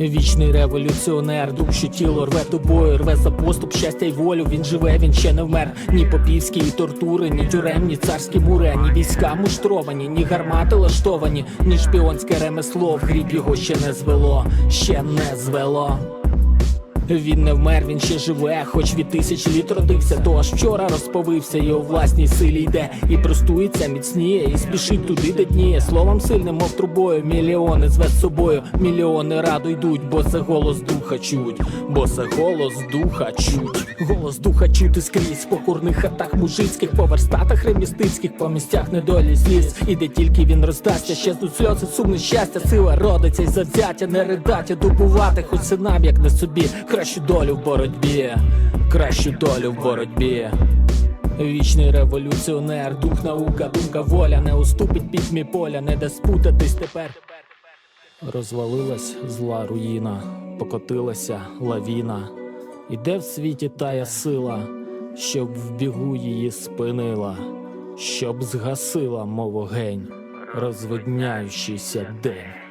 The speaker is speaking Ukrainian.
Вічний революціонер, дух, тіло рве тобою, рве за поступ, щастя й волю. Він живе, він ще не вмер. Ні попівські тортури, ні тюремні царські мури, ані війська муштровані, ні гармати лаштовані, ні шпіонське ремесло. В гріб його ще не звело, ще не звело. Він не вмер, він ще живе, хоч від тисяч літ родився, то аж вчора розповився, і у власній силі йде, і простується, міцніє, і спішить туди, де дніє. Словом сильним, мов трубою, мільйони зве собою, мільйони раду йдуть, бо це голос духа чуть, бо це голос духа чуть. Голос духа чути скрізь. По курних хатах мужицьких, по верстатах ремістицьких, по місцях недолі сліз. І де тільки він роздасться, щезнуть сльози, сумне щастя, сила родиться й завзяття, не ридаття, добувати, хоч синам, як не собі, кращу долю в боротьбі, кращу долю в боротьбі. Вічний революціонер, дух, наука, думка, воля не уступить пітьмі поля, не де спутатись тепер. Розвалилась зла руїна, покотилася лавіна. Іде в світі тая сила, щоб в бігу її спинила, щоб згасила, мов огень, розвидняючийся день.